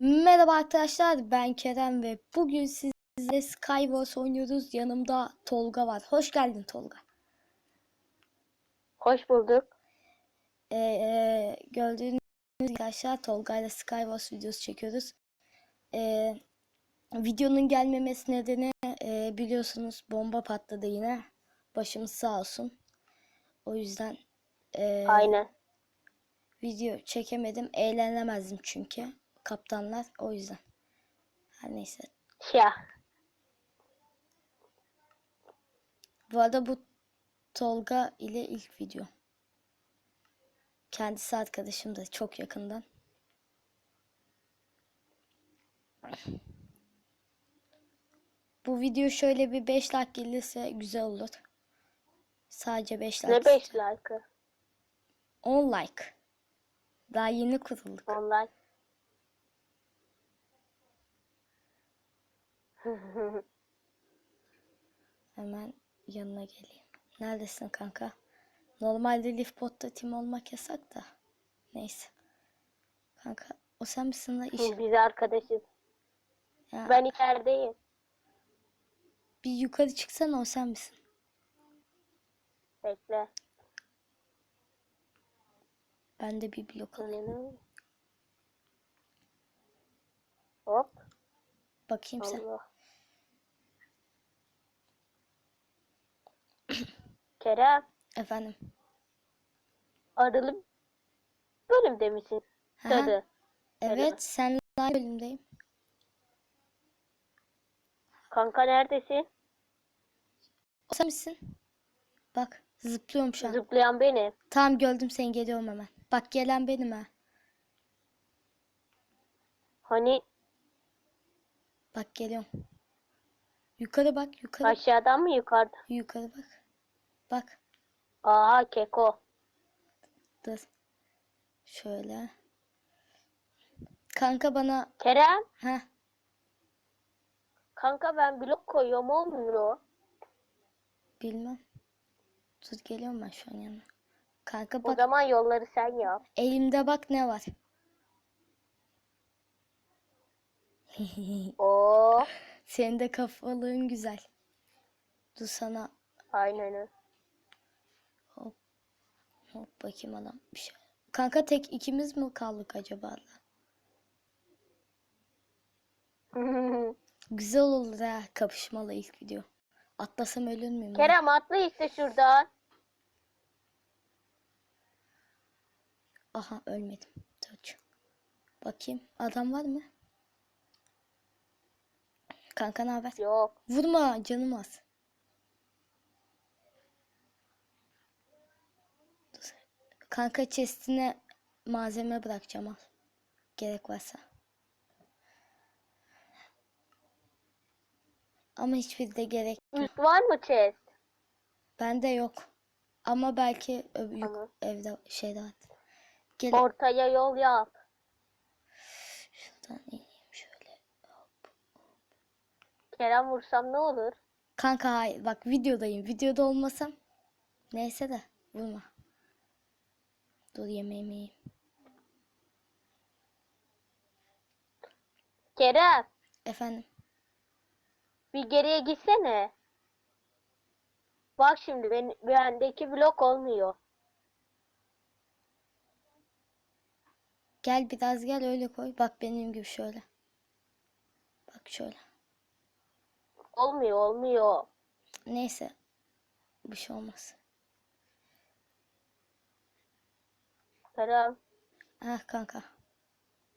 Merhaba arkadaşlar ben Kerem ve bugün sizle Skywars oynuyoruz. Yanımda Tolga var. Hoş geldin Tolga. Hoş bulduk. Ee, gördüğünüz gibi arkadaşlar Tolga ile Skywars videosu çekiyoruz. Ee, videonun gelmemesi nedeni e, biliyorsunuz bomba patladı yine. Başımız sağ olsun. O yüzden e, Aynen. video çekemedim. Eğlenemezdim çünkü. Kaptanlar o yüzden. Her neyse. Ya. Bu arada bu Tolga ile ilk video. Kendisi arkadaşım da çok yakından. Bu video şöyle bir 5 like gelirse güzel olur. Sadece 5 like. Ne 5 istiyorum. like'ı? 10 like. Daha yeni kurulduk. Online. Hemen yanına geleyim. Neredesin kanka? Normalde Liftbot'ta team olmak yasak da. Neyse. Kanka o sen misin la iş? Biz arkadaşız. Ya, Ben içerideyim. Bir yukarı çıksana o sen misin? Bekle. Ben de bir blok alayım. Hop. Bakayım sen. Kerem. Efendim. Arılı bölümde misin? Tadı. Evet sen live bölümdeyim. Kanka neredesin? Sen misin? Bak zıplıyorum şu an. Zıplayan benim. Tamam gördüm seni geliyorum hemen. Bak gelen benim ha. Hani Bak geliyorum. Yukarı bak yukarı. aşağıdan mı yukarıda? Yukarı bak. Bak. Aha keko. Dur. Şöyle. Kanka bana Kerem. ha Kanka ben blok koyuyorum olmuyor. bilmem. Dur geliyorum ben şu an yanına. Kanka O bak zaman yolları sen yap. elimde bak ne var. Oo. Senin de kafalığın güzel. Dur sana Aynen öyle. Hop bakayım adam bir şey. Kanka tek ikimiz mi kaldık acaba? Güzel olur ha kapışmalı ilk video. Atlasam ölür müyüm? ben? Kerem atla işte şuradan. Aha ölmedim. Dur. Bakayım adam var mı? Kanka ne haber? Yok. Vurma canım az. Kanka chestine malzeme bırakacağım al. Gerek varsa. Ama hiçbir de gerek Üst var mı chest? bende yok. Ama belki Tamam. evde şeyde var. Gel Ortaya yol yap. şuradan ineyim şöyle. Kerem vursam ne olur? Kanka hayır bak videodayım. Videoda olmasam neyse de vurma. Dur yemeğimi yiyeyim. Kerem Efendim. bir geriye gitsene. Bak şimdi ben, bendeki blok olmuyor. Gel biraz gel öyle koy. Bak benim gibi şöyle. Bak şöyle. Olmuyor olmuyor. Neyse. Bir şey olmaz. Kerem. Ah kanka.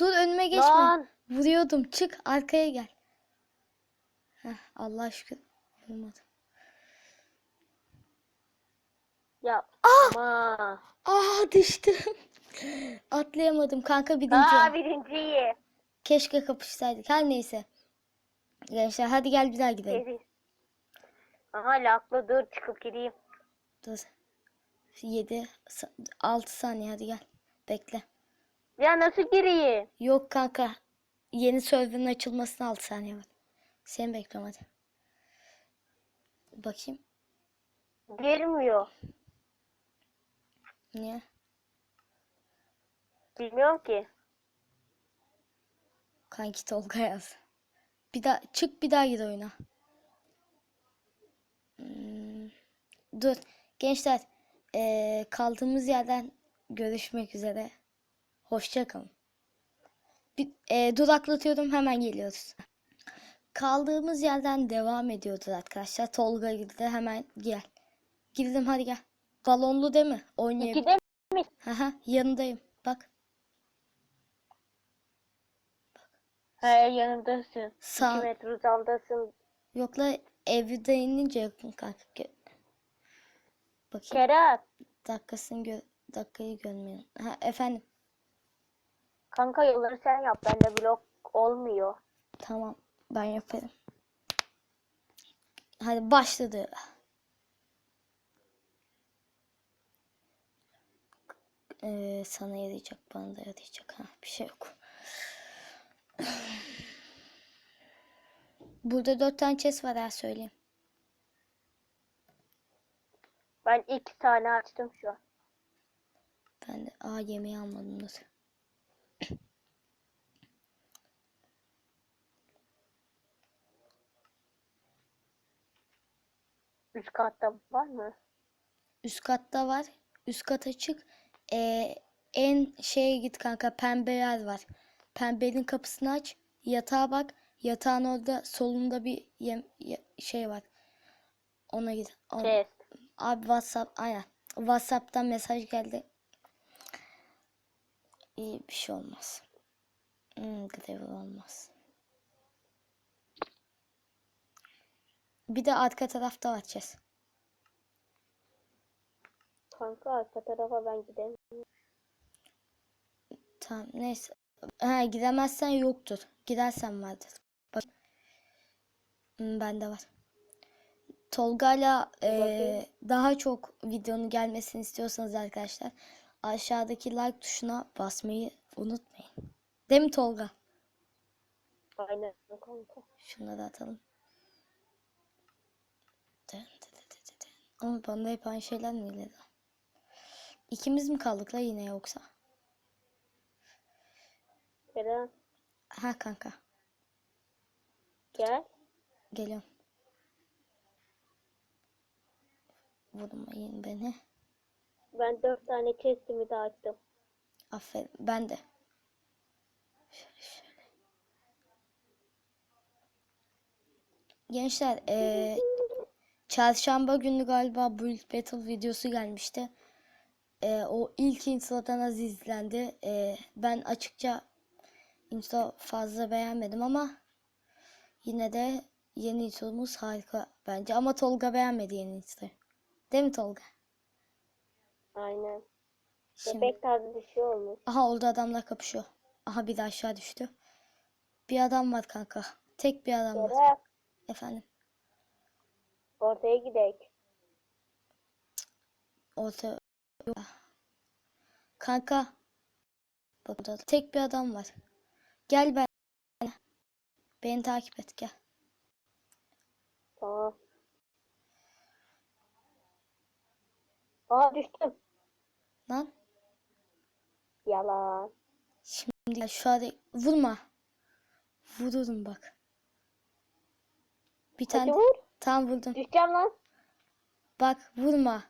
Dur önüme geçme. Lan. Vuruyordum. Çık arkaya gel. Heh, Allah şükür. Vurmadım. Ya. Ama. Aa düştüm. Atlayamadım kanka birinci. Aa birinciyi. Keşke kapışsaydık. Her neyse. Gençler hadi gel bir daha gidelim. Aha laklı dur çıkıp gireyim. Dur. 7 6 saniye hadi gel. Bekle. Ya nasıl gireyim? Yok kanka. Yeni server'ın açılmasına 6 saniye var. Seni bekliyorum hadi. Bakayım. Girmiyor. Niye? Bilmiyorum ki. Kanki Tolga yaz. Bir daha çık bir daha gir oyuna. Hmm, dur gençler eee, kaldığımız yerden görüşmek üzere. Hoşça kalın. Bir, eee, duraklatıyorum hemen geliyoruz. Kaldığımız yerden devam ediyoruz arkadaşlar. Tolga girdi hemen gel. Girdim hadi gel. Balonlu değil mi? Oynayabilir. İkide mi? Haha yanındayım. Bak He yanımdasın. sağ. 2 metre uzandasın. Yok la evde inince yakın kanka. Bakayım Kerem. dakikasını gö dakikayı görmeyin. Ha, efendim Kanka yolları sen yap. Bende blok olmuyor. tamam ben yaparım. Hadi başladı. Ee, sana yarayacak bana da yarayacak. Ha, bir şey yok. Burada dört tane chest var ha söyleyeyim. Ben iki tane açtım şu an. Ben de aa yemeği almadım dur. Üst katta var mı? Üst katta var. Üst kat açık. Ee, en şeye git kanka pembe yer var. Pembenin kapısını aç. Yatağa bak. Yatağın orada solunda bir yem, ye- şey var. Ona git. Ona- Chest. Abi WhatsApp aynen. WhatsApp'tan mesaj geldi. İyi bir şey olmaz. Hmm, gravel olmaz. Bir de arka tarafta açacağız. Kanka arka tarafa ben gideyim. Tamam neyse. Ha gidemezsen yoktur. Gidersen vardır. Bak. Hmm, bende var. Tolga'yla eee, daha çok videonun gelmesini istiyorsanız arkadaşlar aşağıdaki like tuşuna basmayı unutmayın. Değil mi Tolga? Aynen kanka. Şunları da atalım. Dın dın dın dın dın. Ama bana hep aynı şeyler mi geliyor? İkimiz mi kaldık la yine yoksa? Kerem Ha kanka. gel. Geliyorum. Vurmayın beni. Ben dört tane chestimi de açtım. Aferin. Ben de. Şöyle şöyle. Gençler eee, çarşamba günü galiba Build Battle videosu gelmişti. Eee, o ilk introdan az izlendi. Eee, ben açıkça intro fazla beğenmedim ama yine de yeni intromuz harika bence. Ama Tolga beğenmedi yeni introyu. Değil mi Tolga? Aynen. Şimdi... Bebek tarzı bir şey olmuş. Aha orada adamlar kapışıyor. Aha bir de aşağı düştü. Bir adam var kanka. Tek bir adam var. Efendim. ortaya gidek. Orta. Kanka. Bak orada tek bir adam var. Gel ben. Beni takip et gel. Tamam. Aa düştüm. Lan. Yalan. Şimdi şu an vurma. Vururum bak. Bir Hadi tane vur. tam vurdum. Düşeceğim lan. Bak vurma.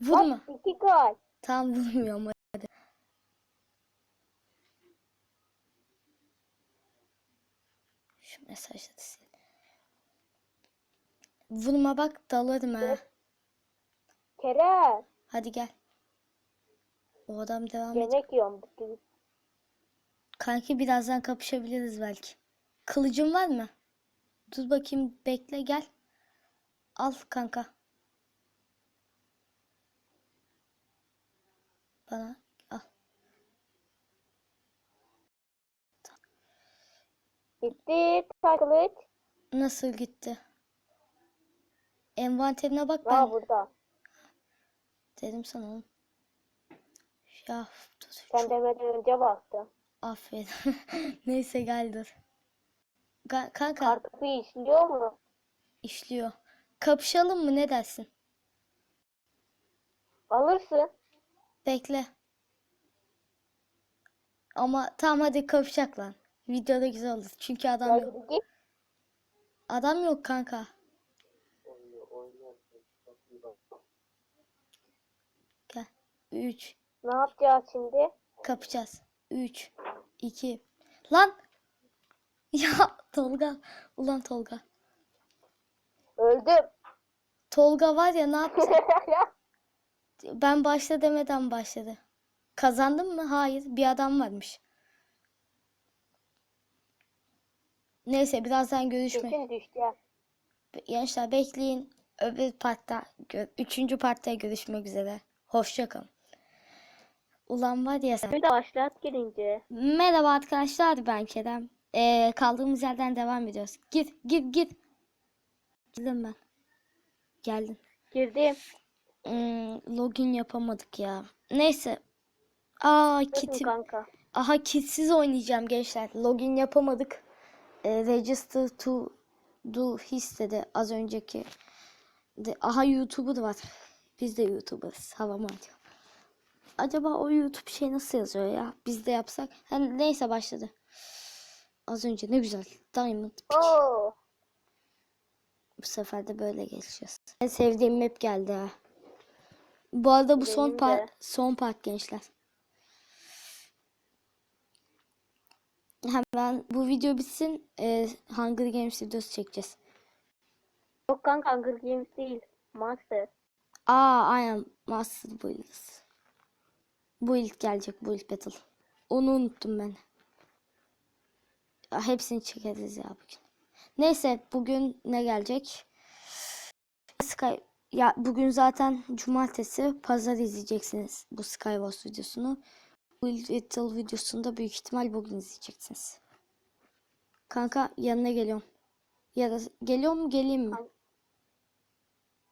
Vurma. Bak iki gol. Tam vurmuyorum hadi. Şu mesajları sil. Vurma bak dalarım ha. Kerem. Hadi gel. O adam devam et. Yemek yiyorum. Kanki birazdan kapışabiliriz belki. Kılıcın var mı? Dur bakayım bekle gel. Al kanka. Bana al. Gitti. Takılıç. Nasıl gitti? Envanterine bak ben. Aa burada. Dedim sana oğlum. Ya. Sen çok- demeden önce baktım. Aferin. Neyse gel dur. Ga- kanka Kartopu işliyor mu? işliyor. Kapışalım mı ne dersin? Alırsın. Bekle. Ama tamam hadi kapışak lan. Videoda güzel olur. Çünkü adam yok. Adam yok kanka. Gel. 3 Ne yapacağız şimdi? kapacağız. 3 2 Lan! Ya Tolga. Ulan Tolga. Öldüm. Tolga var ya ne yaptı? Ben başla demeden başladı. Kazandın mı? Hayır. Bir adam varmış. Neyse birazdan görüşme. Kesin düşeceğim. Gençler bekleyin. Öbür partta, üçüncü partta görüşmek üzere. Hoşça kalın. Ulan var ya sen. De başlat girince. Merhaba arkadaşlar ben Kerem. Ee, kaldığımız yerden devam ediyoruz. Gir gir gir. Girdim ben. Geldin. Girdim. Hmm, login yapamadık ya. Neyse. Aa kitim. kanka? Aha kitsiz oynayacağım gençler. Login yapamadık. Ee, register to do istedi az önceki. De, aha YouTuber var. Biz de YouTuber'ız. Hava mı atıyor? Acaba o YouTube şey nasıl yazıyor ya? Biz de yapsak. Hani neyse başladı. Az önce ne güzel. Diamond pick. Oo. Bu sefer de böyle geçeceğiz. En sevdiğim map geldi ha. Bu arada bu son Benim part, de. son part gençler. Hemen bu video bitsin. E, Hunger Games videosu çekeceğiz. Yok kanka Hunger Games değil. Master. Aa aynen Master Build. Build gelecek Build Battle. Onu unuttum ben. Ya, hepsini çekeriz ya bugün. Neyse bugün ne gelecek? Sky ya bugün zaten cumartesi pazar izleyeceksiniz bu Skywars videosunu. Build Battle videosunu da büyük ihtimal bugün izleyeceksiniz. Kanka yanına geliyorum. Ya da geliyor mu geleyim mi?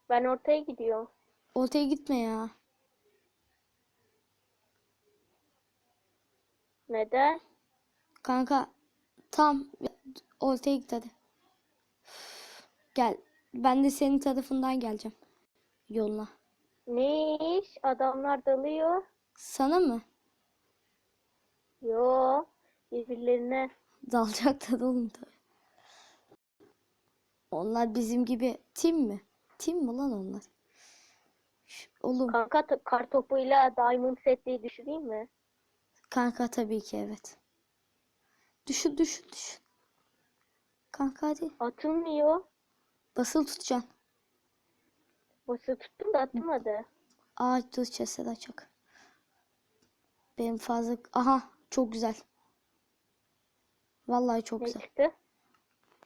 Ben ortaya gidiyorum. Ortaya gitme ya. Neden? Kanka tam ortaya git hadi. Gel. Ben de senin tarafından geleceğim. Yoluna. Ne iş? Adamlar dalıyor. Sana mı? Yo. Birbirlerine. Dalacaklar oğlum tabii. Onlar bizim gibi tim mi? Tim mi lan onlar? Oğlum Kanka kar topuyla Diamond setliği düşüreyim mi? Kanka tabii ki evet. Düşün düşün düşün. Kanka hadi. Atılmıyor. Basılı tutacaksın. Bası tuttum da atmadı. Aa dur chest'e açık. Benim fazla... Aha çok güzel. Vallahi çok Ne güzel. çıktı?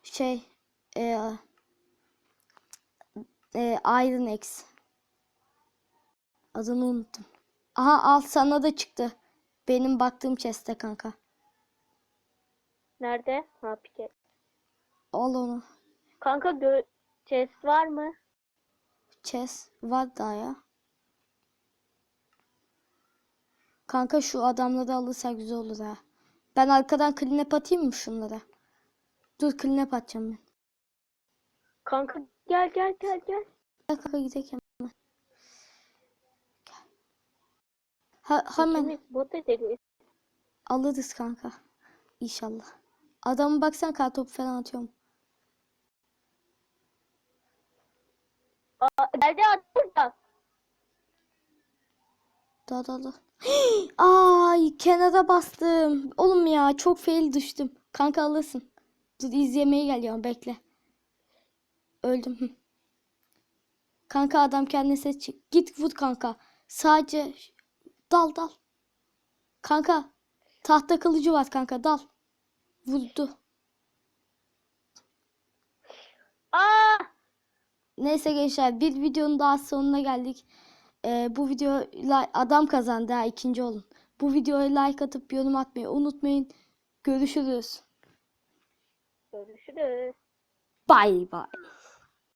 Şey... E, e, Iron X. Adını unuttum. Aha al sana da çıktı. Benim baktığım chest'te kanka. Nerede? Ha pike. Al onu. Kanka gö chest var mı? Chest var daha ya. Kanka şu adamları alırsak güzel olur ha. Ben arkadan cleanap atayım mı şunlara? Dur cleanap atacağım ben. Kanka gel gel gel gel. Gel kanka gidelim hemen. Gel. Ha, hemen bot ederiz. alırız kanka. İnşallah. Adamı baksan kartopu falan atıyorum. Aa, geldi at burada. Da da da. Ay kenara bastım. Oğlum ya çok fail düştüm. Kanka alırsın. Dur izlemeye geliyorum bekle. Öldüm. Kanka adam kendine ses çık. Git vur kanka. Sadece dal dal. Kanka tahta kılıcı var kanka dal. Vurdu. Aa! Neyse gençler bir videonun daha sonuna geldik. Ee, bu video adam kazandı ha ikinci olun. Bu videoya like atıp yorum atmayı unutmayın. Görüşürüz. Görüşürüz. Bye bye.